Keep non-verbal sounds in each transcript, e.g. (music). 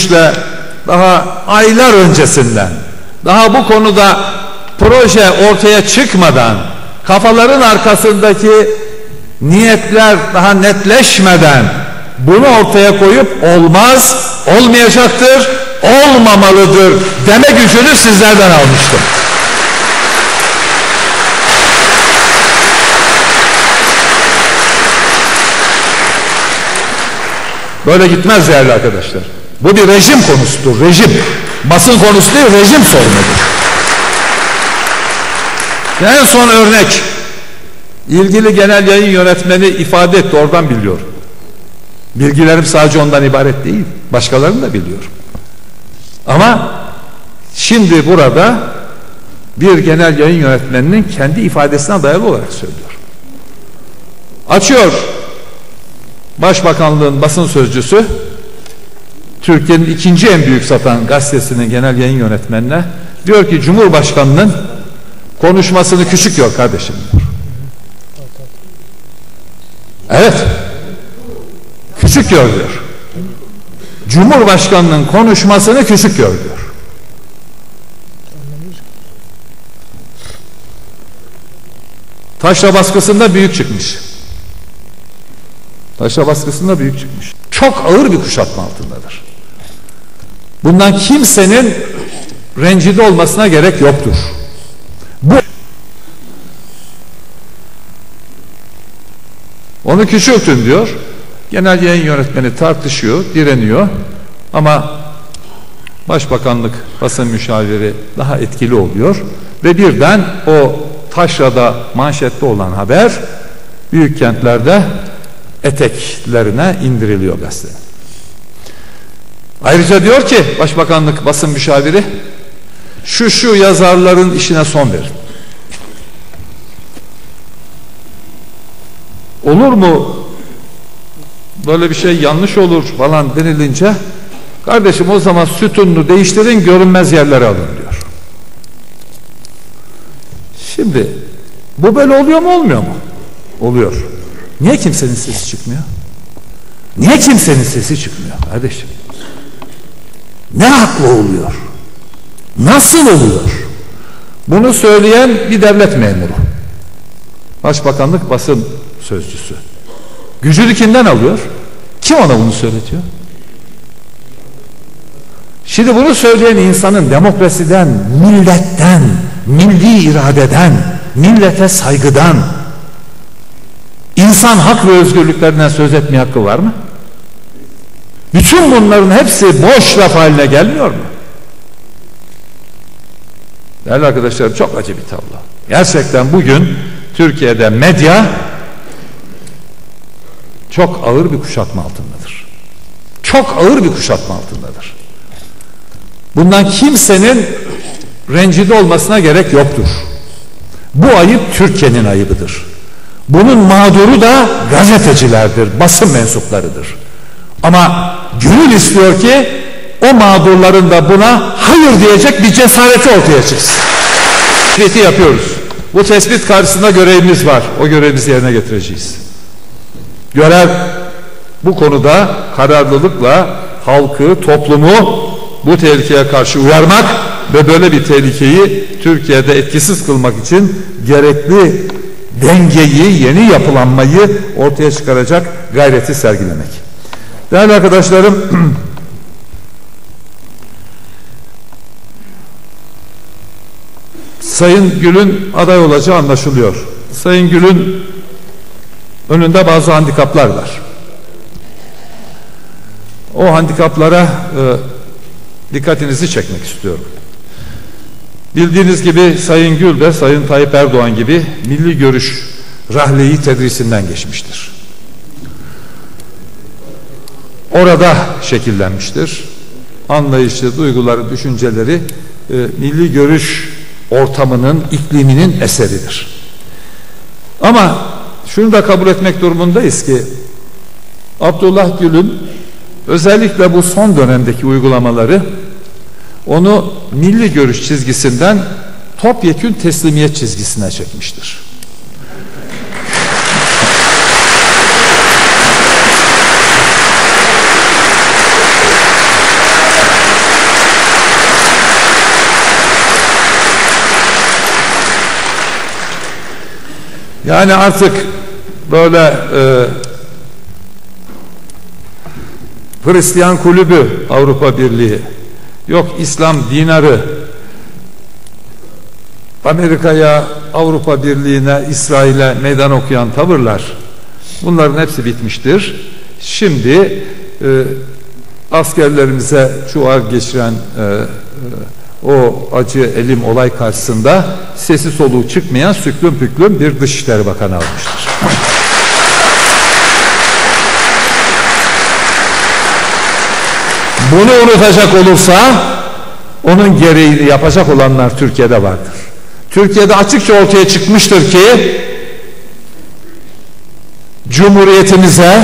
görüşle daha aylar öncesinden daha bu konuda proje ortaya çıkmadan kafaların arkasındaki niyetler daha netleşmeden bunu ortaya koyup olmaz, olmayacaktır, olmamalıdır deme gücünü sizlerden almıştım. Böyle gitmez değerli arkadaşlar. Bu bir rejim konusudur, rejim. Basın konusu değil, rejim sorunudur. En son örnek, ilgili genel yayın yönetmeni ifade etti, oradan biliyorum. Bilgilerim sadece ondan ibaret değil, başkalarını da biliyorum. Ama şimdi burada bir genel yayın yönetmeninin kendi ifadesine dayalı olarak söylüyor. Açıyor Başbakanlığın basın sözcüsü Türkiye'nin ikinci en büyük satan gazetesinin genel yayın yönetmenine diyor ki Cumhurbaşkanının konuşmasını küçük gör kardeşim diyor. Evet. Küçük gör diyor. Cumhurbaşkanının konuşmasını küçük gör diyor. Taşra baskısında büyük çıkmış. Taşra baskısında büyük çıkmış. Çok ağır bir kuşatma altındadır. Bundan kimsenin rencide olmasına gerek yoktur. Bu onu küçültün diyor. Genel yayın yönetmeni tartışıyor, direniyor. Ama Başbakanlık basın müşaviri daha etkili oluyor. Ve birden o taşrada manşette olan haber büyük kentlerde eteklerine indiriliyor gazete. Ayrıca diyor ki Başbakanlık basın müşaviri şu şu yazarların işine son verin. Olur mu böyle bir şey yanlış olur falan denilince kardeşim o zaman sütununu değiştirin görünmez yerlere alın diyor. Şimdi bu böyle oluyor mu olmuyor mu? Oluyor. Niye kimsenin sesi çıkmıyor? Niye kimsenin sesi çıkmıyor kardeşim? Ne haklı oluyor? Nasıl oluyor? Bunu söyleyen bir devlet memuru. Başbakanlık basın sözcüsü. Gücünü kimden alıyor? Kim ona bunu söyletiyor? Şimdi bunu söyleyen insanın demokrasiden, milletten, milli iradeden, millete saygıdan, insan hak ve özgürlüklerinden söz etmeye hakkı var mı? Bütün bunların hepsi boş laf haline gelmiyor mu? Değerli arkadaşlarım çok acı bir tablo. Gerçekten bugün Türkiye'de medya çok ağır bir kuşatma altındadır. Çok ağır bir kuşatma altındadır. Bundan kimsenin rencide olmasına gerek yoktur. Bu ayıp Türkiye'nin ayıbıdır. Bunun mağduru da gazetecilerdir, basın mensuplarıdır. Ama gönül istiyor ki o mağdurların da buna hayır diyecek bir cesareti ortaya çıksın. Tespiti yapıyoruz. Bu tespit karşısında görevimiz var. O görevimizi yerine getireceğiz. Görev bu konuda kararlılıkla halkı, toplumu bu tehlikeye karşı uyarmak ve böyle bir tehlikeyi Türkiye'de etkisiz kılmak için gerekli dengeyi, yeni yapılanmayı ortaya çıkaracak gayreti sergilemek. Değerli arkadaşlarım, (clears throat) Sayın Gül'ün aday olacağı anlaşılıyor. Sayın Gül'ün önünde bazı handikaplar var. O handikaplara e, dikkatinizi çekmek istiyorum. Bildiğiniz gibi Sayın Gül de Sayın Tayyip Erdoğan gibi milli görüş rahleyi tedrisinden geçmiştir. Orada şekillenmiştir. Anlayışı, duyguları, düşünceleri e, milli görüş ortamının, ikliminin eseridir. Ama şunu da kabul etmek durumundayız ki Abdullah Gül'ün özellikle bu son dönemdeki uygulamaları onu milli görüş çizgisinden topyekün teslimiyet çizgisine çekmiştir. Yani artık böyle e, Hristiyan kulübü Avrupa Birliği yok İslam dinarı Amerika'ya Avrupa Birliği'ne İsrail'e meydan okuyan tavırlar bunların hepsi bitmiştir. Şimdi e, askerlerimize çuvar geçiren e, o acı elim olay karşısında sesi soluğu çıkmayan süklüm püklüm bir Dışişleri Bakanı almıştır. Bunu unutacak olursa onun gereğini yapacak olanlar Türkiye'de vardır. Türkiye'de açıkça ortaya çıkmıştır ki Cumhuriyetimize,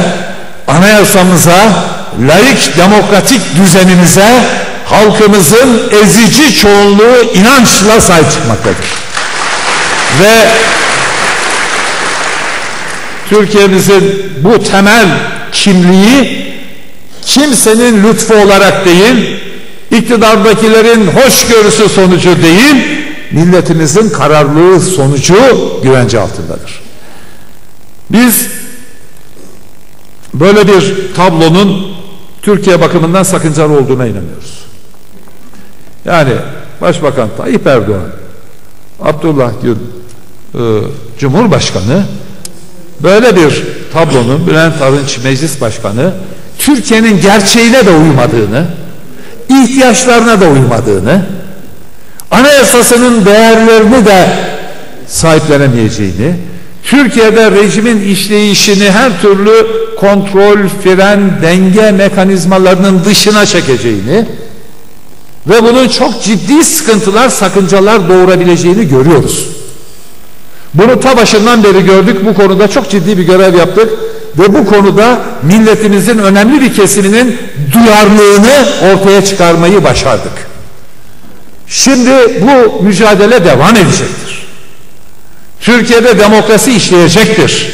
anayasamıza, layık demokratik düzenimize halkımızın ezici çoğunluğu inançla sahip çıkmaktadır. Ve Türkiye'mizin bu temel kimliği kimsenin lütfu olarak değil, iktidardakilerin hoşgörüsü sonucu değil, milletimizin kararlılığı sonucu güvence altındadır. Biz böyle bir tablonun Türkiye bakımından sakıncalı olduğuna inanıyoruz. Yani Başbakan Tayyip Erdoğan, Abdullah Gül e, Cumhurbaşkanı böyle bir tablonun Bülent Arınç Meclis Başkanı Türkiye'nin gerçeğine de uymadığını, ihtiyaçlarına da uymadığını, anayasasının değerlerini de sahiplenemeyeceğini, Türkiye'de rejimin işleyişini her türlü kontrol, fren, denge mekanizmalarının dışına çekeceğini ve bunun çok ciddi sıkıntılar, sakıncalar doğurabileceğini görüyoruz. Bunu ta başından beri gördük. Bu konuda çok ciddi bir görev yaptık ve bu konuda milletimizin önemli bir kesiminin duyarlılığını ortaya çıkarmayı başardık. Şimdi bu mücadele devam edecektir. Türkiye'de demokrasi işleyecektir.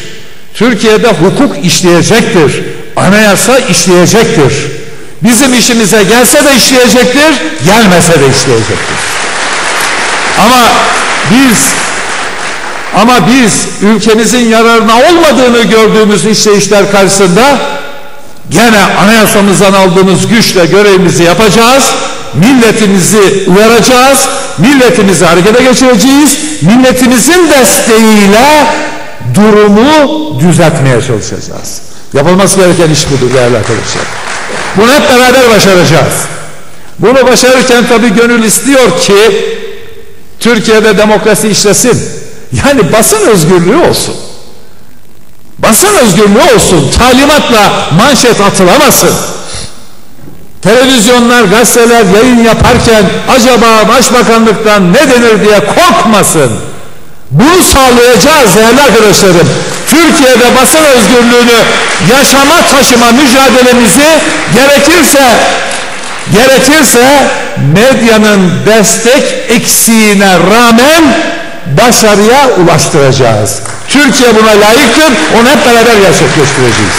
Türkiye'de hukuk işleyecektir. Anayasa işleyecektir. Bizim işimize gelse de işleyecektir, gelmese de işleyecektir. Ama biz ama biz ülkemizin yararına olmadığını gördüğümüz işleyişler karşısında gene anayasamızdan aldığımız güçle görevimizi yapacağız. Milletimizi uyaracağız. Milletimizi harekete geçireceğiz. Milletimizin desteğiyle durumu düzeltmeye çalışacağız. Yapılması gereken iş budur değerli arkadaşlar. Bunu hep beraber başaracağız. Bunu başarırken tabi gönül istiyor ki Türkiye'de demokrasi işlesin. Yani basın özgürlüğü olsun. Basın özgürlüğü olsun. Talimatla manşet atılamasın. Televizyonlar, gazeteler yayın yaparken acaba başbakanlıktan ne denir diye korkmasın. Bunu sağlayacağız değerli arkadaşlarım. Türkiye'de basın özgürlüğünü yaşama taşıma mücadelemizi gerekirse gerekirse medyanın destek eksiğine rağmen başarıya ulaştıracağız. Türkiye buna layıktır. Onu hep beraber gerçekleştireceğiz.